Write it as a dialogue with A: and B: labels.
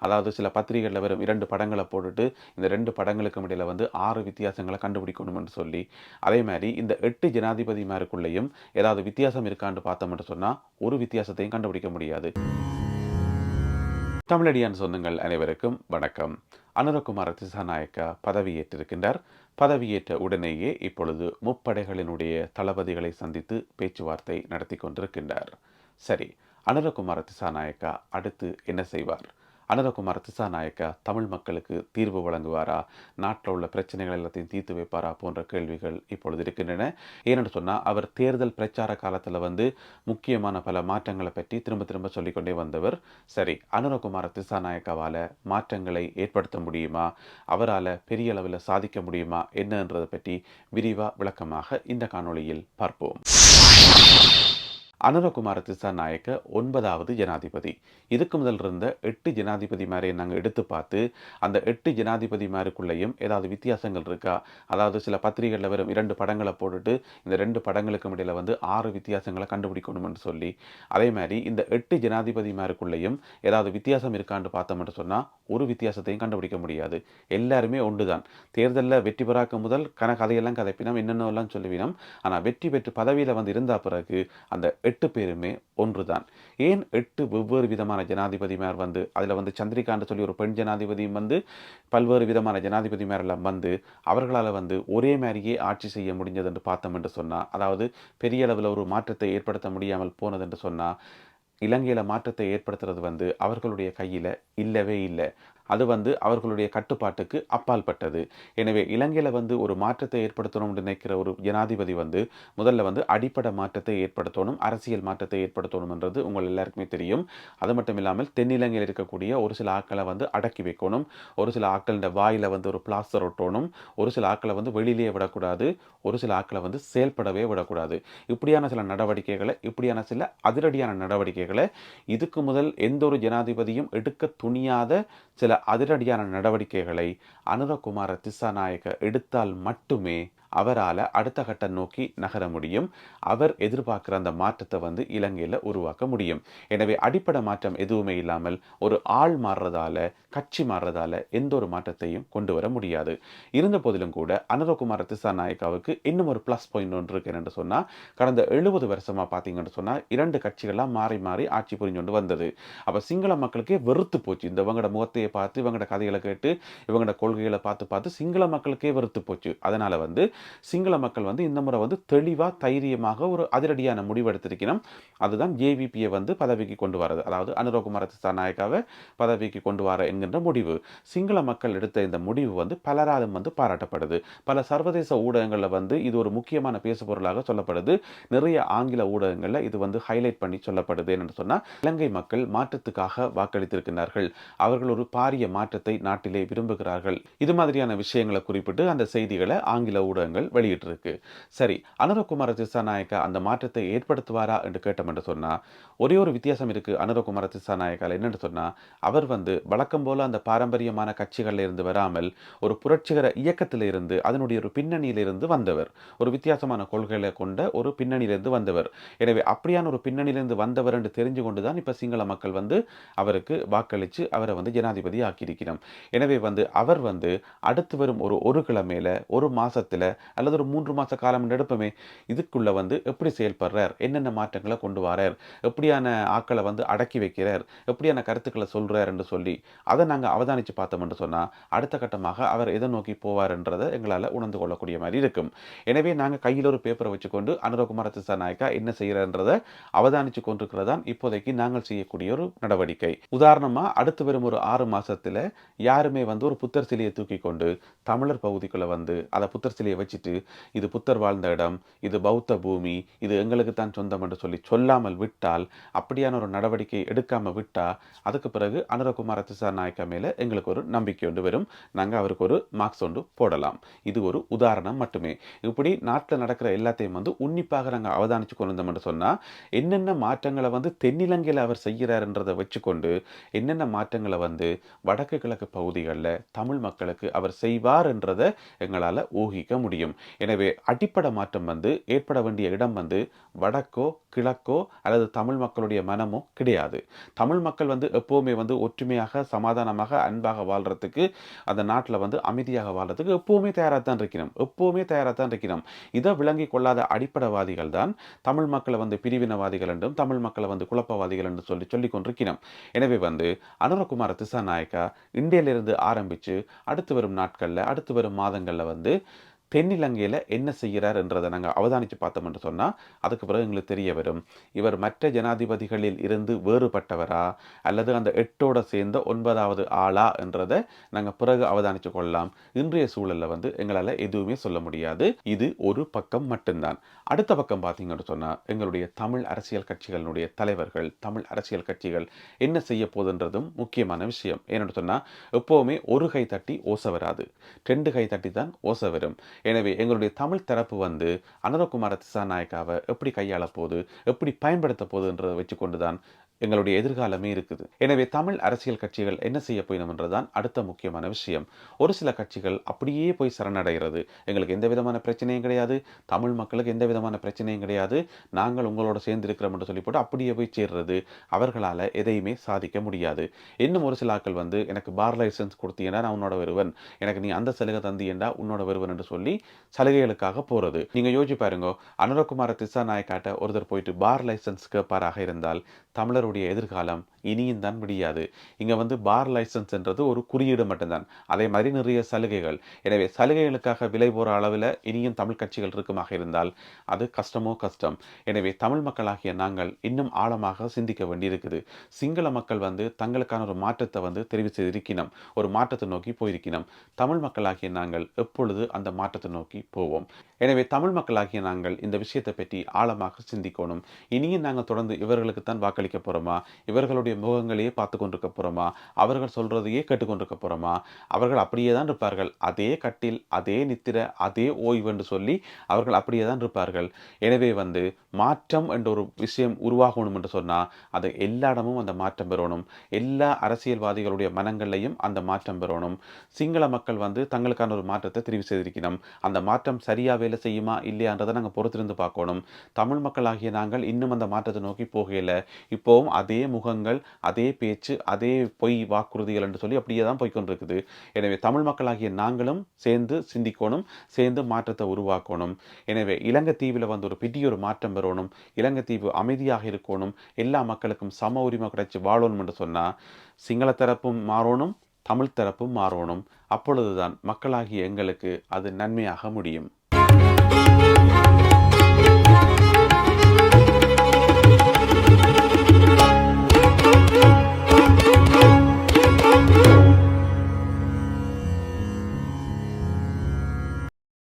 A: அதாவது சில பத்திரிகைகளில் வரும் இரண்டு படங்களை போட்டுட்டு இந்த ரெண்டு படங்களுக்கும் இடையில் வந்து ஆறு வித்தியாசங்களை கண்டுபிடிக்கணும்னு சொல்லி அதே மாதிரி இந்த எட்டு ஜனாதிபதிமாருக்குள்ளேயும் ஏதாவது வித்தியாசம் இருக்கான்னு பார்த்தோம்னு சொன்னால் ஒரு வித்தியாசத்தையும் கண்டுபிடிக்க முடியாது. தமிழடியான் சொந்தங்கள் அனைவருக்கும் வணக்கம். அனுரகுமார திசாநாயக்கா பதவியேற்றிருக்கின்றார். பதவியேற்ற உடனேயே இப்பொழுது முப்படைகளினுடைய தளபதிகளை சந்தித்து பேச்சுவார்த்தை நடத்தி கொண்டிருக்கின்றார். சரி அனுரகுமார திசாநாயக்கா அடுத்து என்ன செய்வார்? அனுரகுமார் திசாநாயக்கா தமிழ் மக்களுக்கு தீர்வு வழங்குவாரா? நாட்டில் உள்ள பிரச்சனைகள் எல்லாத்தையும் தீர்த்து வைப்பாரா போன்ற கேள்விகள் இப்பொழுது இருக்கின்றன. ஏனென்று சொன்னால் அவர் தேர்தல் பிரச்சார காலத்தில் வந்து முக்கியமான பல மாற்றங்களை பற்றி திரும்ப திரும்ப சொல்லிக்கொண்டே வந்தவர். சரி அனுரகுமார் திசாநாயக்காவால் மாற்றங்களை ஏற்படுத்த முடியுமா? அவரால் பெரிய அளவில் சாதிக்க முடியுமா? என்னன்றதை பற்றி விரிவாக விளக்கமாக இந்த காணொளியில் பார்ப்போம். அனுரகுமார திசாநாயக்க ஒன்பதாவது ஜனாதிபதி. இதுக்கு முதல் இருந்த எட்டு ஜனாதிபதிமாரை நாங்கள் எடுத்து பார்த்து அந்த எட்டு ஜனாதிபதிமாருக்குள்ளேயும் ஏதாவது வித்தியாசங்கள் இருக்கா? அதாவது சில பத்திரிகைகளில் வரும் இரண்டு படங்களை போட்டுட்டு இந்த ரெண்டு படங்களுக்கும் இடையில் வந்து ஆறு வித்தியாசங்களை கண்டுபிடிக்கணும்னு சொல்லி அதே மாதிரி இந்த எட்டு ஜனாதிபதிமாருக்குள்ளேயும் ஏதாவது வித்தியாசம் இருக்கான்னு பார்த்தோம்னு சொன்னால் ஒரு வித்தியாசத்தையும் கண்டுபிடிக்க முடியாது. எல்லாருமே ஒன்று தான் தேர்தலில் வெற்றி பெறாக்க முதல் கன கதையெல்லாம் கதைப்பினோம் என்னென்னலாம் சொல்லுவினோம். ஆனால் வெற்றி பெற்று பதவியில் வந்து இருந்த பிறகு அந்த எட்டு பேருமே ஒன்றுதான். ஏன் எட்டு வெவ்வேறு விதமான ஜனாதிபதிமார் வந்து அதில் வந்து சந்திரிகான்னு சொல்லி ஒரு பெண் ஜனாதிபதியும் வந்து பல்வேறு விதமான ஜனாதிபதிமாரெல்லாம் வந்து அவர்களால் வந்து ஒரே மாதிரியே ஆட்சி செய்ய முடிஞ்சது என்று பார்த்தோம் என்று சொன்னால் அதாவது பெரிய அளவில் ஒரு மாற்றத்தை ஏற்படுத்த முடியாமல் போனது என்று சொன்னால் இலங்கையில் மாற்றத்தை ஏற்படுத்துறது வந்து அவர்களுடைய கையில் இல்லவே இல்லை. அது வந்து அவர்களுடைய கட்டுப்பாட்டுக்கு அப்பால் பட்டது எனவே இலங்கையில் வந்து ஒரு மாற்றத்தை ஏற்படுத்தணும்னு நினைக்கிற ஒரு ஜனாதிபதி வந்து முதல்ல வந்து அடிப்படை மாற்றத்தை ஏற்படுத்தணும் அரசியல் மாற்றத்தை ஏற்படுத்தணும்ன்றது உங்கள் எல்லாருக்குமே தெரியும். அது மட்டும் இல்லாமல் தென்னிலங்கையில் இருக்கக்கூடிய ஒரு சில ஆட்களை வந்து அடக்கி வைக்கணும் ஒரு சில ஆட்களின் வாயில் வந்து ஒரு பிளாஸ்டர் ஒட்டணும் ஒரு சில ஆட்களை வந்து வெளியிலேயே விடக்கூடாது ஒரு சில ஆட்களை வந்து செயல்படவே விடக்கூடாது. இப்படியான சில நடவடிக்கைகளை இப்படியான சில அதிரடியான நடவடிக்கைகளை இதுக்கு முதல் எந்த ஒரு ஜனாதிபதியும் எடுக்க துணியாத சில அதிரடியான நடவடிக்கைகளை அனுரகுமார திசாநாயக எடுத்தால் மட்டுமே அவரால் அடுத்த கட்டம் நோக்கி நகர முடியும். அவர் எதிர்பார்க்குற அந்த மாற்றத்தை வந்து இலங்கையில் உருவாக்க முடியும். எனவே அடிப்படை மாற்றம் எதுவுமே இல்லாமல் ஒரு ஆள் மாறுறதால கட்சி மாறுறதால எந்த ஒரு மாற்றத்தையும் கொண்டு வர முடியாது. இருந்த போதிலும் கூட திசா திசாநாயக்காவுக்கு இன்னும் ஒரு ப்ளஸ் பாயிண்ட் ஒன்று இருக்கு சொன்னால் கடந்த எழுபது வருஷமாக பார்த்தீங்கன்னு சொன்னால் இரண்டு கட்சிகள்லாம் மாறி மாறி ஆட்சி புரிஞ்சு வந்தது. அப்போ சிங்கள மக்களுக்கே வெறுத்து போச்சு. இந்த இவங்களோட முகத்தையை பார்த்து இவங்களோட கதைகளை கேட்டு இவங்களோட கொள்கைகளை பார்த்து பார்த்து சிங்கள மக்களுக்கே வெறுத்து போச்சு. அதனால் வந்து சிங்கள மக்கள் வந்து இந்த முறை வந்து தெளிவாக தைரியமாக ஒரு அதிரடியான முடிவு அதுதான் ஏவிபியை வந்து பதவிக்கு கொண்டு வரது. அதாவது அனுரகுமார திசாநாயக்காவை பதவிக்கு கொண்டு வர என்கின்ற முடிவு. சிங்கள மக்கள் எடுத்த இந்த முடிவு வந்து பலராலும் வந்து பாராட்டப்படுது. பல சர்வதேச ஊடகங்களில் வந்து இது ஒரு முக்கியமான பேசுபொருளாக சொல்லப்படுது. நிறைய ஆங்கில ஊடகங்களில் இது வந்து ஹைலைட் பண்ணி சொல்லப்படுது என்று சொன்னால் இலங்கை மக்கள் மாற்றத்துக்காக வாக்களித்திருக்கிறார்கள். அவர்கள் ஒரு பாரிய மாற்றத்தை நாட்டிலே விரும்புகிறார்கள். இது மாதிரியான விஷயங்களை குறிப்பிட்டு அந்த செய்திகளை ஆங்கில ஊடகங்கள் வெளியிட்டிருக்கு. சரி அனுரகுமார திசாநாயக்கா அந்த மாற்றத்தை ஏற்படுத்துவாரா என்று கேட்டோம் என்று சொன்னால் ஒரே ஒரு வித்தியாசம் இருக்குது அனுரகுமார திசாநாயக்கால் என்னென்னு சொன்னால் அவர் வந்து வழக்கம் போல் அந்த பாரம்பரியமான கட்சிகளில் இருந்து வராமல் ஒரு புரட்சிகர இயக்கத்தில் இருந்து அதனுடைய ஒரு பின்னணியிலிருந்து வந்தவர். ஒரு வித்தியாசமான கொள்கைகளை கொண்ட ஒரு பின்னணியிலிருந்து வந்தவர். எனவே அப்படியான ஒரு பின்னணியிலிருந்து வந்தவர் என்று தெரிஞ்சு கொண்டு தான் இப்போ சிங்கள மக்கள் வந்து அவருக்கு வாக்களித்து அவரை வந்து ஜனாதிபதி ஆக்கியிருக்கிறோம். எனவே வந்து அவர் வந்து அடுத்து வரும் ஒரு ஒரு கிழமையில் ஒரு மாதத்தில் அல்லது ஒரு மூன்று மாத காலம் எடுப்போமே இதுக்குள்ள வந்து எப்படி செயல்படுறார்? என்னென்ன மாற்றங்களை கொண்டு வரார்? எப்படியான ஆக்களை வந்து அடக்கி வைக்கிறார்? எப்படியான கருத்துக்களை சொல்கிறார் என்று சொல்லி அதை நாங்கள் அவதானித்து பார்த்தோம் என்று சொன்னால் அடுத்த கட்டமாக அவர் எதை நோக்கி போவார்ன்றதை எங்களால் உணர்ந்து கொள்ளக்கூடிய மாதிரி இருக்கும். எனவே நாங்கள் கையில் ஒரு பேப்பரை வச்சுக்கொண்டு அனுரகுமார திசாநாயக்கா என்ன செய்கிறார்ன்றதை அவதானித்து கொண்டிருக்கிறதான் இப்போதைக்கு நாங்கள் செய்யக்கூடிய ஒரு நடவடிக்கை. உதாரணமாக அடுத்து வரும் ஒரு ஆறு மாசத்துல யாருமே வந்து ஒரு புத்தர் சிலையை தூக்கி கொண்டு தமிழர் பகுதிக்குள்ளே வந்து அதை புத்தர் சிலையை வச்சு வச்சுட்டு இது புத்தர் வாழ்ந்த இடம் இது பௌத்த பூமி இது எங்களுக்கு தான் சொந்தம் என்று சொல்லி சொல்லாமல் விட்டால் அப்படியான ஒரு நடவடிக்கை எடுக்காமல் விட்டால் அதுக்கு பிறகு அனுரகுமார திசாநாயக்கா மேலே எங்களுக்கு ஒரு நம்பிக்கை ஒன்று வரும். நாங்கள் அவருக்கு ஒரு மார்க்ஸ் ஒன்று போடலாம். இது ஒரு உதாரணம் மட்டுமே. இப்படி நாட்டில் நடக்கிற எல்லாத்தையும் வந்து உன்னிப்பாக நாங்கள் அவதானித்து கொண்டு வந்தோம் என்று சொன்னால் என்னென்ன மாற்றங்களை வந்து தென்னிலங்கையில் அவர் செய்கிறாருன்றதை வச்சுக்கொண்டு என்னென்ன மாற்றங்களை வந்து வடக்கு கிழக்கு பகுதிகளில் தமிழ் மக்களுக்கு அவர் செய்வார் என்றதை எங்களால் ஊகிக்க முடியும். முடியும் எனவே அடிப்படை மாற்றம் வந்து ஏற்பட வேண்டிய இடம் வந்து வடக்கோ கிழக்கோ அல்லது தமிழ் மக்களுடைய மனமோ கிடையாது. தமிழ் மக்கள் வந்து எப்போவுமே வந்து ஒற்றுமையாக சமாதானமாக அன்பாக வாழ்கிறதுக்கு அந்த நாட்டில் வந்து அமைதியாக வாழ்கிறதுக்கு எப்போவுமே தயாராக தான் இருக்கணும். எப்போவுமே தயாராக தான் இருக்கணும். இதை விளங்கி கொள்ளாத அடிப்படைவாதிகள் தான் தமிழ் மக்களை வந்து பிரிவினவாதிகள் என்றும் தமிழ் மக்களை வந்து குழப்பவாதிகள் என்று சொல்லி சொல்லிக் கொண்டிருக்கிறோம் எனவே வந்து அனுரகுமார திசாநாயக்கா இந்தியிலிருந்து ஆரம்பித்து அடுத்து வரும் நாட்களில் அடுத்து வரும் மாதங்களில் வந்து தென்னிலங்கையில் என்ன செய்கிறார் என்றதை நாங்கள் அவதானித்து பார்த்தோம் என்று சொன்னால் அதுக்கு பிறகு எங்களுக்கு தெரிய வரும். இவர் மற்ற ஜனாதிபதிகளில் இருந்து வேறுபட்டவரா? அல்லது அந்த எட்டோட சேர்ந்த ஒன்பதாவது ஆளா என்றதை நாங்கள் பிறகு அவதானித்து கொள்ளலாம். இன்றைய சூழலில் வந்து எங்களால் எதுவுமே சொல்ல முடியாது. இது ஒரு பக்கம் மட்டும்தான். அடுத்த பக்கம் பார்த்தீங்கன்னு சொன்னால் எங்களுடைய தமிழ் அரசியல் கட்சிகளினுடைய தலைவர்கள் தமிழ் அரசியல் கட்சிகள் என்ன செய்ய போதுன்றதும் முக்கியமான விஷயம். ஏன்னு சொன்னால் எப்போவுமே ஒரு கை தட்டி ஓசை வராது. ரெண்டு கை தட்டி தான் ஓசை வரும். எனவே எங்களுடைய தமிழ் தரப்பு வந்து அனுரகுமார திசாநாயக்காவை எப்படி கையாள போகுது எப்படி பயன்படுத்த போகுதுன்றதை வச்சுக்கொண்டு தான் எங்களுடைய எதிர்காலமே இருக்குது. எனவே தமிழ் அரசியல் கட்சிகள் என்ன செய்ய போயினோம்ன்றதுதான் அடுத்த முக்கியமான விஷயம். ஒரு சில கட்சிகள் அப்படியே போய் சரணடைகிறது. எங்களுக்கு எந்த விதமான பிரச்சனையும் கிடையாது. தமிழ் மக்களுக்கு எந்த விதமான பிரச்சனையும் கிடையாது. நாங்கள் உங்களோட சேர்ந்து இருக்கிறோம் என்று சொல்லி போட்டு அப்படியே போய் சேர்றது அவர்களால் எதையுமே சாதிக்க முடியாது. இன்னும் ஒரு சில ஆட்கள் வந்து எனக்கு பார் லைசன்ஸ் கொடுத்தீங்கன்னா நான் உன்னோட வருவன் எனக்கு நீ அந்த சலுகை தந்தீங்கன்னா உன்னோட வருவன் என்று சொல்லி சலுகைகளுக்காக போகிறது நீங்கள் யோசிச்சு பாருங்க அனுரகுமார திசா நாயக்காட்ட ஒருத்தர் போயிட்டு பார் லைசன்ஸ் கேட்பாராக இருந்தால் தமிழர் அவருடைய எதிர்காலம் இனியும் தான் முடியாது. இங்கே வந்து பார் லைசன்ஸ்ன்றது ஒரு குறியீடு மட்டும்தான். அதே மாதிரி நிறைய சலுகைகள். எனவே சலுகைகளுக்காக விலை போகிற அளவில் இனியும் தமிழ் கட்சிகள் இருக்குமாக இருந்தால் அது கஷ்டமோ கஷ்டம். எனவே தமிழ் மக்களாகிய நாங்கள் இன்னும் ஆழமாக சிந்திக்க வேண்டியிருக்குது. சிங்கள மக்கள் வந்து தங்களுக்கான ஒரு மாற்றத்தை வந்து தெரிவு செய்திருக்கணும் ஒரு மாற்றத்தை நோக்கி போயிருக்கணும் தமிழ் மக்களாகிய நாங்கள் எப்பொழுது அந்த மாற்றத்தை நோக்கி போவோம்? எனவே தமிழ் மக்களாகிய நாங்கள் இந்த விஷயத்தை பற்றி ஆழமாக சிந்திக்கணும். இனியும் நாங்கள் தொடர்ந்து இவர்களுக்கு தான் வாக்களிக்க போகிறோமா இவர்களுடைய முகங்களையே பார்த்து கொண்டிருக்க போகிறோமா அவர்கள் சொல்கிறதையே கேட்டுக்கொண்டிருக்க போகிறோமா அவர்கள் அப்படியே தான் இருப்பார்கள். அதே கட்டில் அதே நித்திர அதே ஓய்வு என்று சொல்லி அவர்கள் அப்படியே தான் இருப்பார்கள். எனவே வந்து மாற்றம் என்ற ஒரு விஷயம் உருவாகணும் என்று சொன்னால் அது எல்லா இடமும் அந்த மாற்றம் பெறணும். எல்லா அரசியல்வாதிகளுடைய மனங்களையும் அந்த மாற்றம் பெறணும். சிங்கள மக்கள் வந்து தங்களுக்கான ஒரு மாற்றத்தை தெரிவு செய்திருக்கணும். அந்த மாற்றம் சரியாக வேலை செய்யுமா இல்லையான்றதை நாங்கள் பொறுத்திருந்து பார்க்கணும். தமிழ் மக்களாகிய நாங்கள் இன்னும் அந்த மாற்றத்தை நோக்கி போகல இப்போவும் அதே முகங்கள் அதே பேச்சு அதே பொய் வாக்குறுதிகள் என்று சொல்லி அப்படியே தான் போய்கொண்டிருக்குது எனவே தமிழ் மக்களாகிய நாங்களும் சேர்ந்து சிந்திக்கணும் சேர்ந்து மாற்றத்தை உருவாக்கணும். எனவே இலங்கை தீவில் வந்து ஒரு பெரிய ஒரு மாற்றம் பெறணும் இலங்கை தீவு அமைதியாக இருக்கணும் எல்லா மக்களுக்கும் சம உரிமை கிடைச்சி வாழணும் என்று சொன்னால் சிங்கள தரப்பும் மாறணும் தமிழ் தரப்பும் மாறணும். அப்பொழுதுதான் மக்களாகிய எங்களுக்கு அது நன்மையாக முடியும்.